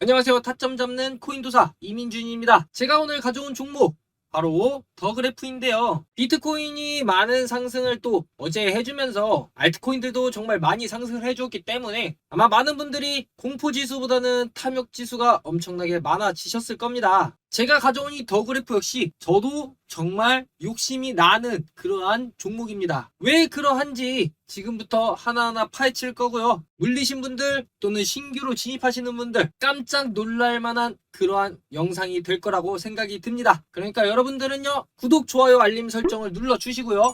안녕하세요. 타점 잡는 코인도사 이민준입니다. 제가 오늘 가져온 종목 바로 더 그래프인데요. 비트코인이 많은 상승을 또 어제 해주면서 알트코인들도 정말 많이 상승을 해주었기 때문에 아마 많은 분들이 공포 지수보다는 탐욕 지수가 엄청나게 많아지셨을 겁니다. 제가 가져온 이 더 그래프 역시 저도 정말 욕심이 나는 그러한 종목입니다. 왜 그러한지 지금부터 하나하나 파헤칠 거고요. 물리신 분들 또는 신규로 진입하시는 분들 깜짝 놀랄 만한 그러한 영상이 될 거라고 생각이 듭니다. 그러니까 여러분들은요 구독, 좋아요, 알림 설정을 눌러 주시고요.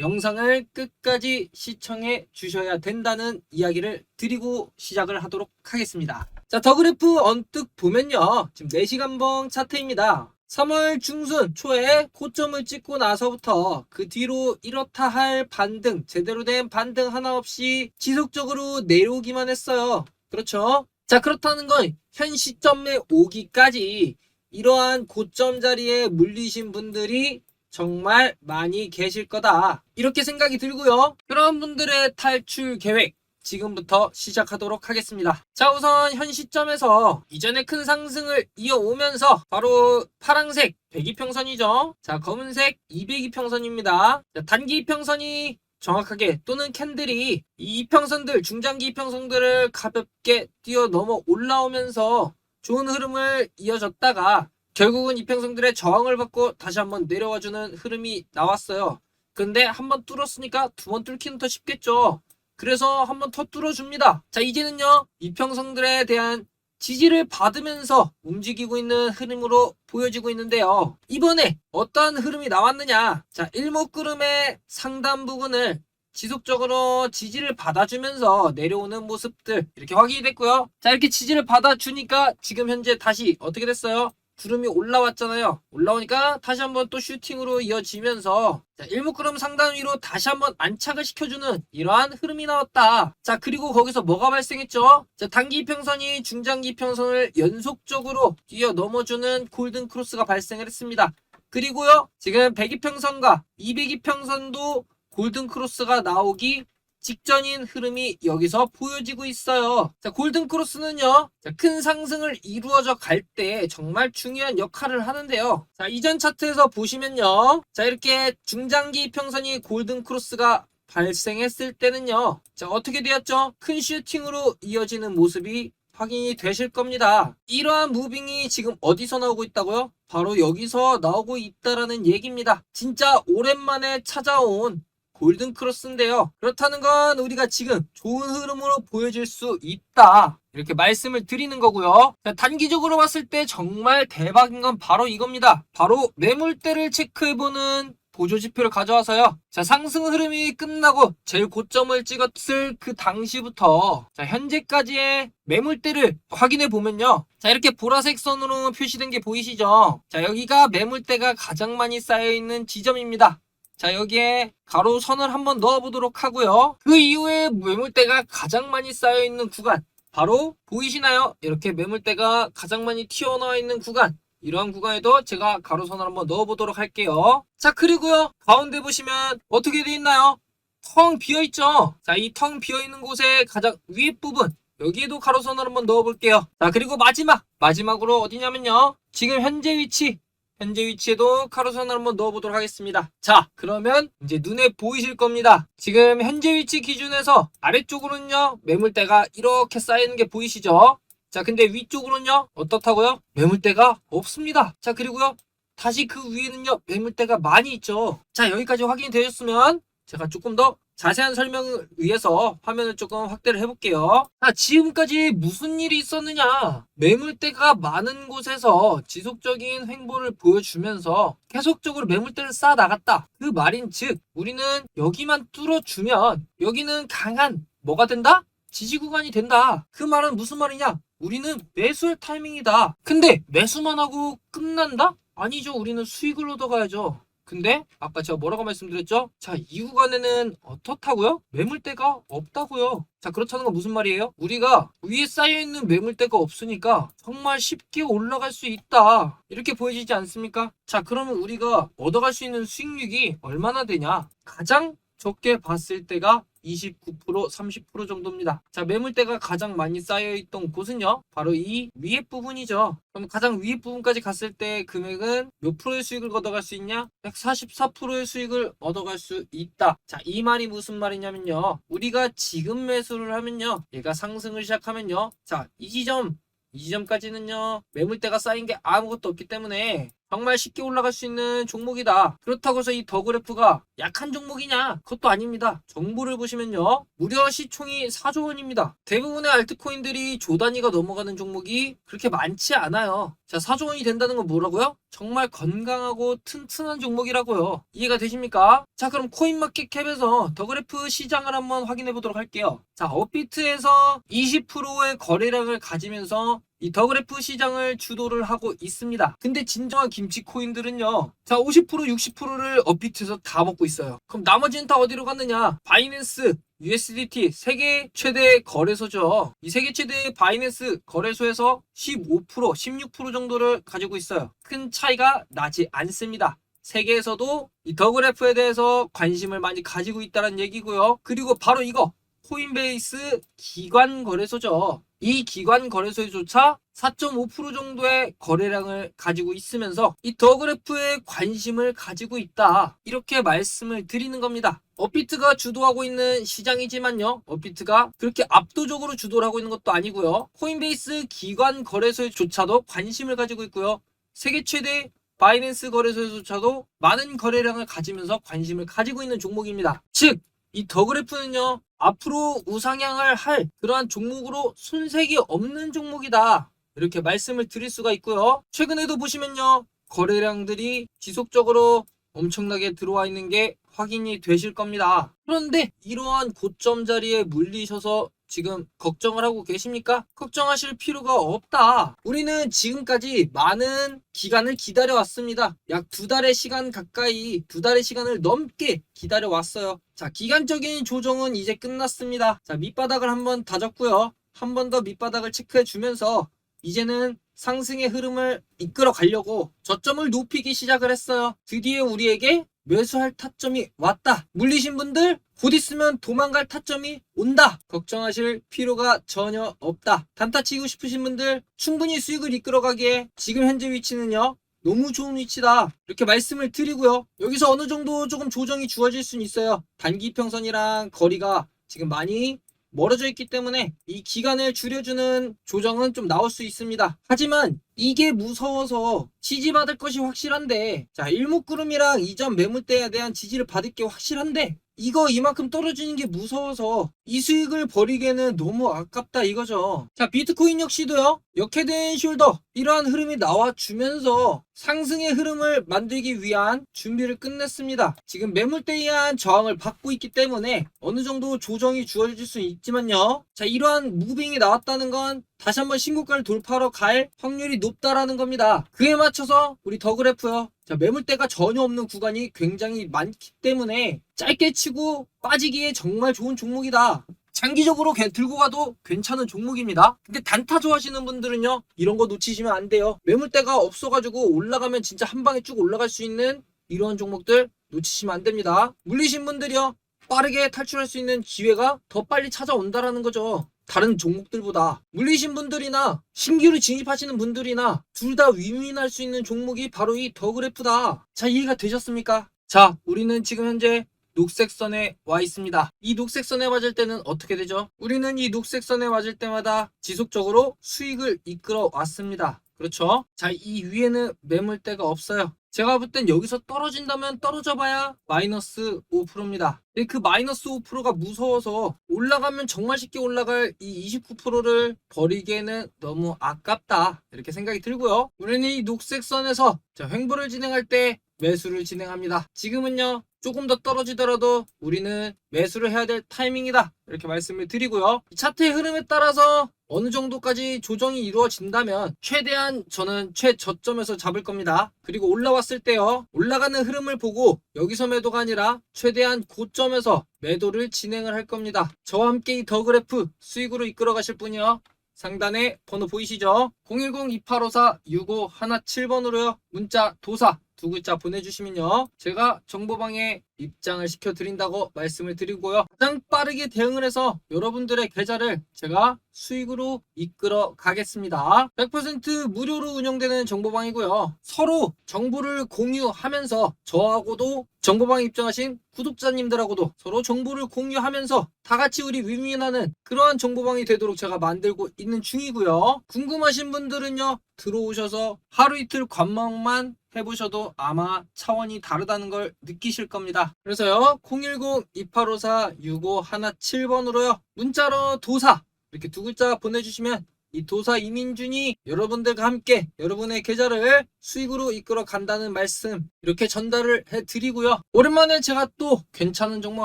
영상을 끝까지 시청해 주셔야 된다는 이야기를 드리고 시작을 하도록 하겠습니다. 자, 더 그래프 언뜻 보면요. 지금 4시간봉 차트입니다. 3월 중순 초에 고점을 찍고 나서부터 그 뒤로 이렇다 할 반등, 제대로 된 반등 하나 없이 지속적으로 내려오기만 했어요. 그렇죠? 자, 그렇다는 건 현 시점에 오기까지 이러한 고점 자리에 물리신 분들이 정말 많이 계실 거다. 이렇게 생각이 들고요. 그런 분들의 탈출 계획 지금부터 시작하도록 하겠습니다. 자, 우선 현 시점에서 이전에 큰 상승을 이어오면서 바로 파랑색 102평선이죠. 자, 검은색 202평선입니다. 자, 단기 이평선이 정확하게 또는 캔들이 이 이평선들 중장기 이평선들을 가볍게 뛰어 넘어 올라오면서 좋은 흐름을 이어졌다가 결국은 이평선들의 저항을 받고 다시 한번 내려와주는 흐름이 나왔어요. 근데 한 번 뚫었으니까 두 번 뚫기는 더 쉽겠죠. 그래서 한번 더 뚫어 줍니다. 자, 이제는요, 이평선들에 대한 지지를 받으면서 움직이고 있는 흐름으로 보여지고 있는데요. 이번에 어떠한 흐름이 나왔느냐? 자, 일목구름의 상단 부분을 지속적으로 지지를 받아주면서 내려오는 모습들 이렇게 확인이 됐고요. 자, 이렇게 지지를 받아주니까 지금 현재 다시 어떻게 됐어요? 구름이 올라왔잖아요. 올라오니까 다시 한번 또 슈팅으로 이어지면서 자, 일목구름 상단 위로 다시 한번 안착을 시켜주는 이러한 흐름이 나왔다. 자, 그리고 거기서 뭐가 발생했죠? 자, 단기 이평선이 중장기 이평선을 연속적으로 뛰어 넘어주는 골든 크로스가 발생을 했습니다. 그리고요, 지금 102평선과 202평선도 골든 크로스가 나오기 직전인 흐름이 여기서 보여지고 있어요. 자, 골든 크로스는요, 자, 큰 상승을 이루어져 갈 때 정말 중요한 역할을 하는데요. 자, 이전 차트에서 보시면요. 자, 이렇게 중장기 평선이 골든 크로스가 발생했을 때는요. 자, 어떻게 되었죠? 큰 슈팅으로 이어지는 모습이 확인이 되실 겁니다. 이러한 무빙이 지금 어디서 나오고 있다고요? 바로 여기서 나오고 있다라는 얘기입니다. 진짜 오랜만에 찾아온 골든 크로스인데요. 그렇다는 건 우리가 지금 좋은 흐름으로 보여질 수 있다. 이렇게 말씀을 드리는 거고요. 자, 단기적으로 봤을 때 정말 대박인 건 바로 이겁니다. 바로 매물대를 체크해보는 보조 지표를 가져와서요. 자, 상승 흐름이 끝나고 제일 고점을 찍었을 그 당시부터 자, 현재까지의 매물대를 확인해 보면요. 자, 이렇게 보라색 선으로 표시된 게 보이시죠? 자, 여기가 매물대가 가장 많이 쌓여 있는 지점입니다. 자, 여기에 가로 선을 한번 넣어보도록 하고요. 그 이후에 매물대가 가장 많이 쌓여 있는 구간, 바로 보이시나요? 이렇게 매물대가 가장 많이 튀어나와 있는 구간. 이러한 구간에도 제가 가로선을 한번 넣어보도록 할게요. 자, 그리고요. 가운데 보시면 어떻게 되어 있나요? 텅 비어있죠? 자, 이 텅 비어있는 곳의 가장 위에 부분. 여기에도 가로선을 한번 넣어볼게요. 자, 그리고 마지막. 마지막으로 어디냐면요. 지금 현재 위치. 현재 위치에도 가로선을 한번 넣어보도록 하겠습니다. 자, 그러면 이제 눈에 보이실 겁니다. 지금 현재 위치 기준에서 아래쪽으로는요, 매물대가 이렇게 쌓이는 게 보이시죠? 자, 근데 위쪽으로는요, 어떻다고요? 매물대가 없습니다. 자, 그리고요, 다시 그 위에는요, 매물대가 많이 있죠. 자, 여기까지 확인이 되셨으면 제가 조금 더 자세한 설명을 위해서 화면을 조금 확대를 해볼게요. 자, 지금까지 무슨 일이 있었느냐? 매물대가 많은 곳에서 지속적인 횡보를 보여주면서 계속적으로 매물대를 쌓아 나갔다. 그 말인 즉, 우리는 여기만 뚫어주면 여기는 강한 뭐가 된다? 지지 구간이 된다. 그 말은 무슨 말이냐? 우리는 매수할 타이밍이다. 근데 매수만 하고 끝난다? 아니죠. 우리는 수익을 얻어가야죠. 근데 아까 제가 뭐라고 말씀드렸죠? 자, 이 구간에는 어떻다고요? 매물대가 없다고요. 자, 그렇다는 건 무슨 말이에요? 우리가 위에 쌓여있는 매물대가 없으니까 정말 쉽게 올라갈 수 있다. 이렇게 보여지지 않습니까? 자, 그러면 우리가 얻어갈 수 있는 수익률이 얼마나 되냐? 가장 적게 봤을 때가 29%, 30% 정도입니다. 자, 매물대가 가장 많이 쌓여있던 곳은요, 바로 이 위에 부분이죠. 그럼 가장 위에 부분까지 갔을 때 금액은 몇 프로의 수익을 얻어갈 수 있냐? 144%의 수익을 얻어갈 수 있다. 자, 이 말이 무슨 말이냐면요. 우리가 지금 매수를 하면요, 얘가 상승을 시작하면요, 자, 이 지점, 이 지점까지는요, 매물대가 쌓인 게 아무것도 없기 때문에 정말 쉽게 올라갈 수 있는 종목이다. 그렇다고 해서 이 더 그래프가 약한 종목이냐? 그것도 아닙니다. 정보를 보시면요. 무려 시총이 4조 원입니다. 대부분의 알트코인들이 조 단위가 넘어가는 종목이 그렇게 많지 않아요. 자, 4조 원이 된다는 건 뭐라고요? 정말 건강하고 튼튼한 종목이라고요. 이해가 되십니까? 자, 그럼 코인마켓캡에서 더 그래프 시장을 한번 확인해 보도록 할게요. 자, 업비트에서 20%의 거래량을 가지면서 이 더그래프 시장을 주도를 하고 있습니다. 근데 진정한 김치 코인들은요. 자, 50% 60%를 업비트에서 다 먹고 있어요. 그럼 나머지는 다 어디로 갔느냐? 바이낸스, USDT 세계 최대 거래소죠. 이 세계 최대 바이낸스 거래소에서 15%, 16% 정도를 가지고 있어요. 큰 차이가 나지 않습니다. 세계에서도 이 더그래프에 대해서 관심을 많이 가지고 있다는 얘기고요. 그리고 바로 이거 코인베이스 기관 거래소죠. 이 기관 거래소에조차 4.5% 정도의 거래량을 가지고 있으면서 이 더 그래프에 관심을 가지고 있다. 이렇게 말씀을 드리는 겁니다. 업비트가 주도하고 있는 시장이지만요. 업비트가 그렇게 압도적으로 주도를 하고 있는 것도 아니고요. 코인베이스 기관 거래소에조차도 관심을 가지고 있고요. 세계 최대 바이낸스 거래소에조차도 많은 거래량을 가지면서 관심을 가지고 있는 종목입니다. 즉, 이 더 그래프는요, 앞으로 우상향을 할 그러한 종목으로 손색이 없는 종목이다. 이렇게 말씀을 드릴 수가 있고요. 최근에도 보시면요, 거래량들이 지속적으로 엄청나게 들어와 있는 게 확인이 되실 겁니다. 그런데 이러한 고점 자리에 물리셔서 지금 걱정을 하고 계십니까? 걱정하실 필요가 없다. 우리는 지금까지 많은 기간을 기다려 왔습니다. 약 두 달의 시간 가까이 두 달의 시간을 넘게 기다려 왔어요. 자, 기간적인 조정은 이제 끝났습니다. 자, 밑바닥을 한번 다졌고요. 한 번 더 밑바닥을 체크해 주면서 이제는 상승의 흐름을 이끌어 가려고 저점을 높이기 시작을 했어요. 드디어 우리에게 매수할 타점이 왔다. 물리신 분들 곧 있으면 도망갈 타점이 온다. 걱정하실 필요가 전혀 없다. 단타 치고 싶으신 분들 충분히 수익을 이끌어가기에 지금 현재 위치는요. 너무 좋은 위치다. 이렇게 말씀을 드리고요. 여기서 어느 정도 조금 조정이 주어질 수는 있어요. 단기 평선이랑 거리가 지금 많이 멀어져 있기 때문에 이 기간을 줄여주는 조정은 좀 나올 수 있습니다. 하지만 이게 무서워서 지지받을 것이 확실한데 자 일목구름이랑 이전 매물대에 대한 지지를 받을 게 확실한데 이거 이만큼 떨어지는 게 무서워서 이 수익을 버리기에는 너무 아깝다 이거죠. 자 비트코인 역시도요. 역헤드앤 숄더 이러한 흐름이 나와주면서 상승의 흐름을 만들기 위한 준비를 끝냈습니다. 지금 매물대에 의한 저항을 받고 있기 때문에 어느 정도 조정이 주어질 수 있지만요. 자 이러한 무빙이 나왔다는 건 다시 한번 신고가를 돌파하러 갈 확률이 높다라는 겁니다. 그에 맞춰서 우리 더 그래프요. 자, 매물대가 전혀 없는 구간이 굉장히 많기 때문에 짧게 치고 빠지기에 정말 좋은 종목이다. 장기적으로 걔 들고 가도 괜찮은 종목입니다. 근데 단타 좋아하시는 분들은요, 이런 거 놓치시면 안 돼요. 매물대가 없어가지고 올라가면 진짜 한 방에 쭉 올라갈 수 있는 이러한 종목들 놓치시면 안 됩니다. 물리신 분들이요, 빠르게 탈출할 수 있는 기회가 더 빨리 찾아온다라는 거죠. 다른 종목들보다 물리신 분들이나 신규로 진입하시는 분들이나 둘다 위민할 수 있는 종목이 바로 이 더 그래프다. 자 이해가 되셨습니까? 자 우리는 지금 현재 녹색선에 와 있습니다. 이 녹색선에 맞을 때는 어떻게 되죠? 우리는 이 녹색선에 맞을 때마다 지속적으로 수익을 이끌어 왔습니다. 그렇죠? 자, 이 위에는 매물대가 없어요. 제가 볼 땐 여기서 떨어진다면 떨어져 봐야 마이너스 5%입니다. 그 마이너스 5%가 무서워서 올라가면 정말 쉽게 올라갈 이 29%를 버리기에는 너무 아깝다. 이렇게 생각이 들고요. 우리는 이 녹색 선에서 자, 횡보를 진행할 때 매수를 진행합니다. 지금은요. 조금 더 떨어지더라도 우리는 매수를 해야 될 타이밍이다. 이렇게 말씀을 드리고요. 이 차트의 흐름에 따라서 어느 정도까지 조정이 이루어진다면 최대한 저는 최저점에서 잡을 겁니다. 그리고 올라왔을 때요. 올라가는 흐름을 보고 여기서 매도가 아니라 최대한 고점에서 매도를 진행을 할 겁니다. 저와 함께 이 더 그래프 수익으로 이끌어 가실 분이요. 상단에 번호 보이시죠? 010-2854-6517번으로요. 문자 도사 두 글자 보내주시면요. 제가 정보방에 입장을 시켜드린다고 말씀을 드리고요. 가장 빠르게 대응을 해서 여러분들의 계좌를 제가 수익으로 이끌어 가겠습니다. 100% 무료로 운영되는 정보방이고요. 서로 정보를 공유하면서 저하고도 정보방에 입장하신 구독자님들하고도 서로 정보를 공유하면서 다 같이 우리 윈윈하는 그러한 정보방이 되도록 제가 만들고 있는 중이고요. 궁금하신 분들은요, 들어오셔서 하루 이틀 관망만 해보셔도 아마 차원이 다르다는 걸 느끼실 겁 그래서요, 010-2854-6517번으로요, 문자로 도사, 이렇게 두 글자 보내주시면 이 도사 이민준이 여러분들과 함께 여러분의 계좌를 수익으로 이끌어 간다는 말씀 이렇게 전달을 해드리고요. 오랜만에 제가 또 괜찮은 종목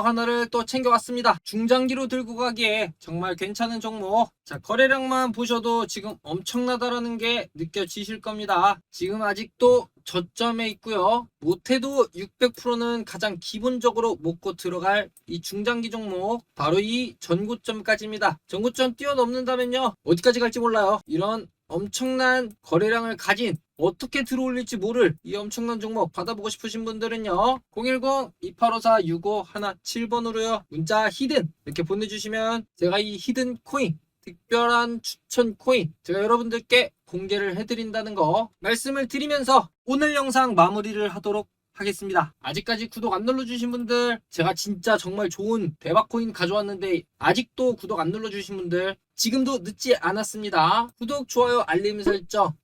하나를 또 챙겨왔습니다. 중장기로 들고 가기에 정말 괜찮은 종목. 자, 거래량만 보셔도 지금 엄청나다라는 게 느껴지실 겁니다. 지금 아직도 저점에 있고요. 못해도 600%는 가장 기본적으로 먹고 들어갈 이 중장기 종목 바로 이 전고점까지입니다. 전고점 뛰어넘는다면요 어디까지 갈지 몰라요. 이런 엄청난 거래량을 가진 어떻게 들어올릴지 모를 이 엄청난 종목 받아보고 싶으신 분들은요 010-2854-6517번으로요 문자 히든 이렇게 보내주시면 제가 이 히든 코인 특별한 추천 코인 제가 여러분들께 공개를 해드린다는 거 말씀을 드리면서 오늘 영상 마무리를 하도록 하겠습니다. 아직까지 구독 안 눌러주신 분들 제가 진짜 정말 좋은 대박 코인 가져왔는데 아직도 구독 안 눌러주신 분들 지금도 늦지 않았습니다. 구독, 좋아요, 알림 설정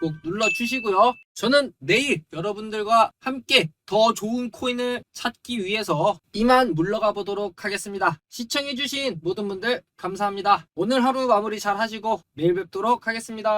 꼭 눌러주시고요. 저는 내일 여러분들과 함께 더 좋은 코인을 찾기 위해서 이만 물러가 보도록 하겠습니다. 시청해주신 모든 분들 감사합니다. 오늘 하루 마무리 잘 하시고 내일 뵙도록 하겠습니다.